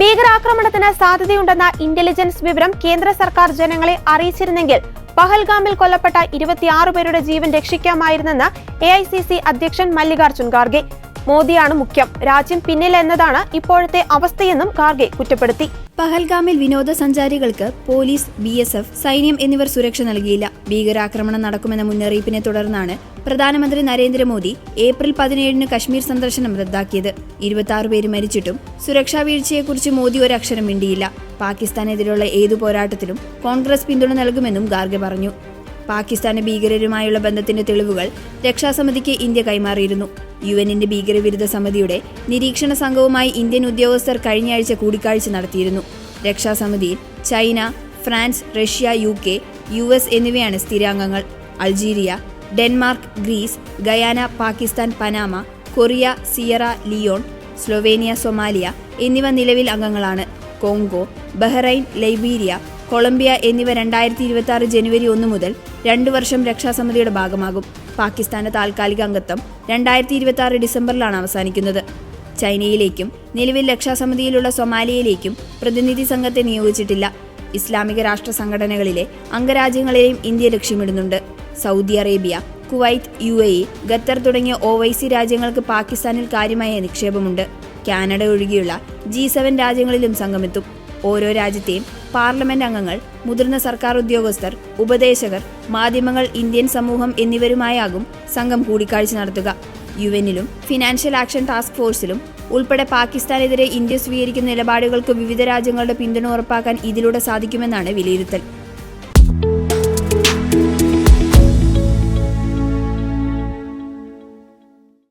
ഭീകരാക്രമണത്തിന് സാധ്യതയുണ്ടെന്ന ഇന്റലിജൻസ് വിവരം കേന്ദ്ര സർക്കാർ ജനങ്ങളെ അറിയിച്ചിരുന്നെങ്കിൽ പഹൽഗാമിൽ കൊല്ലപ്പെട്ട ഇരുപത്തിയാറ് പേരുടെ ജീവൻ രക്ഷിക്കാമായിരുന്നെന്ന് എ അധ്യക്ഷൻ മല്ലികാർജുൻ ഖാർഗെ. മോദിയാണ് മുഖ്യം. രാജ്യം പിന്നിലെന്നതാണ് ഇപ്പോഴത്തെ അവസ്ഥയെന്നും ഖാർഗെ കുറ്റപ്പെടുത്തി. പഹൽഗാമിൽ വിനോദസഞ്ചാരികൾക്ക് പോലീസ് ബി എസ് എഫ് സൈന്യം എന്നിവർ സുരക്ഷ നൽകിയില്ല. ഭീകരാക്രമണം നടക്കുമെന്ന മുന്നറിയിപ്പിനെ തുടർന്നാണ് പ്രധാനമന്ത്രി നരേന്ദ്രമോദി ഏപ്രിൽ പതിനേഴിന് കശ്മീർ സന്ദർശനം റദ്ദാക്കിയത്. ഇരുപത്തി പേര് മരിച്ചിട്ടും സുരക്ഷാ വീഴ്ചയെക്കുറിച്ച് മോദി ഒരക്ഷരം മിണ്ടിയില്ല. പാകിസ്ഥാനെതിരെയുള്ള ഏതു പോരാട്ടത്തിലും കോൺഗ്രസ് പിന്തുണ നൽകുമെന്നും ഗാർഗെ പറഞ്ഞു. പാകിസ്ഥാന് ഭീകരരുമായുള്ള ബന്ധത്തിന്റെ തെളിവുകൾ രക്ഷാസമിതിക്ക് ഇന്ത്യ കൈമാറിയിരുന്നു. യു എന്നിന്റെ ഭീകരവിരുദ്ധ സമിതിയുടെ നിരീക്ഷണ സംഘവുമായി ഇന്ത്യൻ ഉദ്യോഗസ്ഥർ കഴിഞ്ഞയാഴ്ച കൂടിക്കാഴ്ച നടത്തിയിരുന്നു. രക്ഷാസമിതിയിൽ China France Russia U K U S എന്നിവയാണ് സ്ഥിരാംഗങ്ങൾ. Algeria Denmark Greece Guyana Pakistan Panama Korea Sierra Leone Slovenia Somalia എന്നിവ നിലവിൽ അംഗങ്ങളാണ്. കോങ്കോ ബഹ്റൈൻ ലൈബീരിയ കൊളംബിയ എന്നിവ രണ്ടായിരത്തി ഇരുപത്തി ആറ് ജനുവരി ഒന്ന് മുതൽ രണ്ടു വർഷം രക്ഷാസമിതിയുടെ ഭാഗമാകും. പാകിസ്ഥാന്റെ താൽക്കാലിക അംഗത്വം രണ്ടായിരത്തി ഇരുപത്തി ആറ് ഡിസംബറിലാണ് അവസാനിക്കുന്നത്. ചൈനയിലേക്കും നിലവിൽ രക്ഷാസമിതിയിലുള്ള സൊമാലിയയിലേക്കും പ്രതിനിധി സംഘത്തെ നിയോഗിച്ചിട്ടില്ല. ഇസ്ലാമിക രാഷ്ട്ര സംഘടനകളിലെ അംഗരാജ്യങ്ങളെയും India ലക്ഷ്യമിടുന്നുണ്ട്. Saudi Arabia Kuwait U A E Qatar തുടങ്ങിയ ഒ വൈ സി രാജ്യങ്ങൾക്ക് പാകിസ്ഥാനിൽ കാര്യമായ നിക്ഷേപമുണ്ട്. കാനഡ ഒഴികെയുള്ള ജി സെവൻ രാജ്യങ്ങളിലും സംഘമെത്തും. ഓരോ രാജ്യത്തെയും പാർലമെന്റ് അംഗങ്ങൾ മുതിർന്ന സർക്കാർ ഉദ്യോഗസ്ഥർ ഉപദേശകർ മാധ്യമങ്ങൾ ഇന്ത്യൻ സമൂഹം എന്നിവരുമായാകും സംഘം കൂടിക്കാഴ്ച നടത്തുക. യു എനിലും ഫിനാൻഷ്യൽ ആക്ഷൻ ടാസ്ക് ഫോഴ്സിലും ഉൾപ്പെടെ പാകിസ്ഥാനെതിരെ ഇന്ത്യ സ്വീകരിക്കുന്ന നിലപാടുകൾക്ക് വിവിധ രാജ്യങ്ങളുടെ പിന്തുണ ഉറപ്പാക്കാൻ ഇതിലൂടെ സാധിക്കുമെന്നാണ് വിലയിരുത്തൽ.